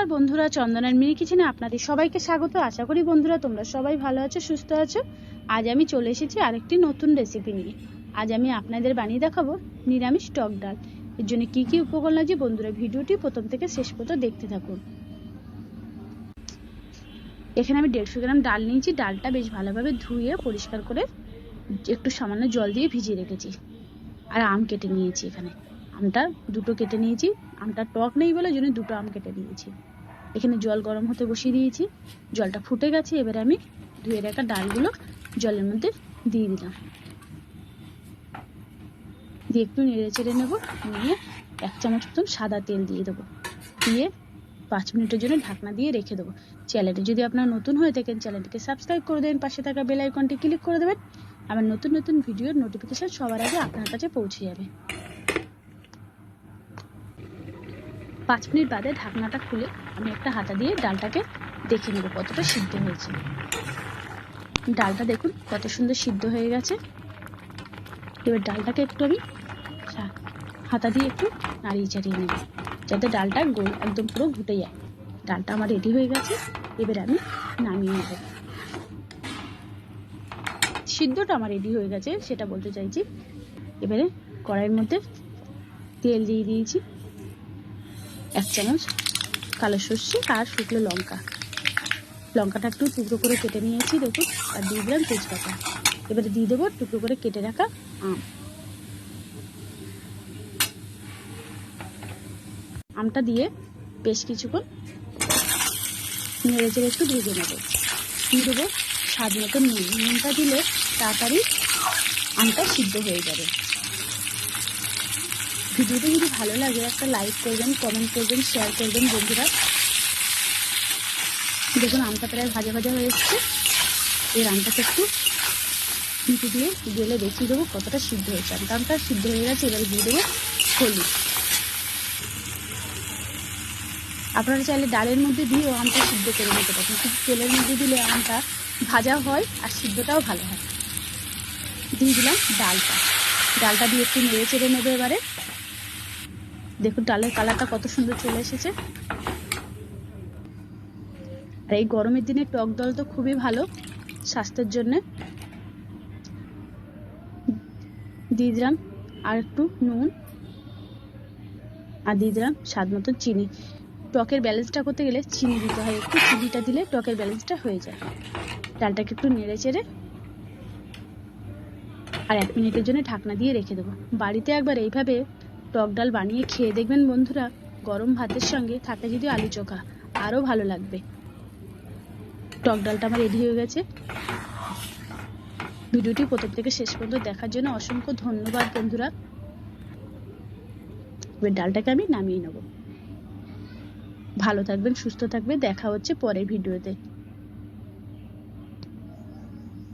নমস্কার বন্ধুরা চন্দনের মিনি কিচেনে আপনাদের সবাইকে স্বাগত। আশা করি বন্ধুরা তোমরা সবাই ভালো আছো, সুস্থ আছো। আজ আমি চলে এসেছি আরেকটি নতুন রেসিপি নিয়ে। আজ আমি আপনাদের বানিয়ে দেখাবো নিরামিষ টক ডাল। এর জন্য কি কি উপকরণ লাগছে বন্ধুরা, ভিডিওটি প্রথম থেকে শেষ পর্যন্ত দেখতে থাকুন। এখানে আমি দেড়শো গ্রাম ডাল নিয়েছি। ডালটা বেশ ভালোভাবে ধুয়ে পরিষ্কার করে একটু সামান্য জল দিয়ে ভিজিয়ে রেখেছি। আর আম কেটে নিয়েছি এখানে। আমটা দুটো কেটে নিয়েছি। আমটা টক নেই বলে জন্য দুটো আম কেটে নিয়েছি। এখানে জল গরম হতে বসিয়ে দিয়েছি। জলটা ফুটে গেছে, এবারে আমি ধুয়ে রাখা ডালগুলো জলের মধ্যে দিয়ে দিলাম। দিয়ে একটু নেড়ে চেড়ে নেব, নিয়ে এক চামচ মতন সাদা তেল দিয়ে দেবো। দিয়ে পাঁচ মিনিটের জন্য ঢাকনা দিয়ে রেখে দেবো। চ্যানেলটি যদি আপনার নতুন হয়ে থাকেন, চ্যানেলটিকে সাবস্ক্রাইব করে দেবেন, পাশে থাকা বেল আইকনটি ক্লিক করে দেবেন। আমার নতুন নতুন ভিডিওর নোটিফিকেশান সবার আগে আপনার কাছে পৌঁছে যাবে। পাঁচ মিনিট বাদে ঢাকনাটা খুলে আমি একটা হাতা দিয়ে ডালটাকে দেখে নেব কতটা সিদ্ধ হয়েছে। ডালটা দেখুন, কত সুন্দর সিদ্ধ হয়ে গেছে। এবার ডালটাকে একটু আমি হাতা দিয়ে একটু নাড়িয়ে চাড়িয়ে নেব, যাতে ডালটা গোল একদম পুরো ঘুটে যায়। ডালটা আমার রেডি হয়ে গেছে, এবার আমি নামিয়ে নেব। সিদ্ধটা আমার রেডি হয়ে গেছে, সেটা বলতে চাইছি। এবারে কড়াইয়ের মধ্যে তেল দিয়ে দিয়েছি। এক চামচ কালো সর্ষে আর শুকনো লঙ্কা। লঙ্কাটা একটু টুকরো করে কেটে নিয়েছি, দেখুন, আর দিয়ে দিলাম তেজপাতা। এবারে দিয়ে দেবো টুকরো করে কেটে রাখা আম। আমটা দিয়ে বেশ কিছুক্ষণ নেড়ে চেড়ে একটু ভেজে নেব। দিয়ে দেবো স্বাদ মতো নুন। নুনটা দিলে তাড়াতাড়ি আমটা সিদ্ধ হয়ে যাবে। ভিডিওটা যদি ভালো লাগে, একটা লাইক করবেন কমেন্ট করবেন শেয়ার করবেন বন্ধুরা। দেখুন, আমটা প্রায় ভাজা ভাজা হয়ে এসছে। এর আমটাকে একটু নিচে দিয়ে গেলে দেখিয়ে দেবো কতটা সিদ্ধ হয়েছে। আমটা আমটা সিদ্ধ হয়ে গেছে, এবারে দিয়ে দেবো হলুদ। আপনারা চাইলে ডালের মধ্যে দিয়েও আমটা সিদ্ধ করে নিতে পারেন। কিন্তু তেলের মধ্যে দিলে আমটা ভাজা হয় আর সিদ্ধটাও ভালো হয়। দিয়ে দিলাম ডালটা। ডালটা দিয়ে একটু নেড়ে চেড়ে নেবে এবারে। দেখুন, ডালের কালারটা কত সুন্দর চলে এসেছে। আর এই গরমের দিনে টক দল তো খুবই ভালো স্বাস্থ্যের জন্য। দিয়ে দিলাম আর একটু নুন আর দিয়ে দিলাম স্বাদ মতো চিনি। টকের ব্যালেন্সটা করতে গেলে চিনি দিতে হয়। একটু চিনিটা দিলে টকের ব্যালেন্সটা হয়ে যায়। ডালটাকে একটু নেড়ে চেড়ে আর এক মিনিটের জন্য ঢাকনা দিয়ে রেখে দেবো। বাড়িতে একবার এইভাবে টক ডাল বানিয়ে খেয়ে দেখবেন বন্ধুরা, গরম ভাতের সঙ্গে থাকে যদি আলু চোখা, আরও ভালো লাগবে। টক ডালটা আমার রেডি হয়ে গেছে। ভিডিওটি প্রথম থেকে শেষ পর্যন্ত দেখার জন্য অসংখ্য ধন্যবাদ বন্ধুরা। এবার ডালটাকে আমি নামিয়ে নেব। ভালো থাকবেন, সুস্থ থাকবে দেখা হচ্ছে পরের ভিডিওতে।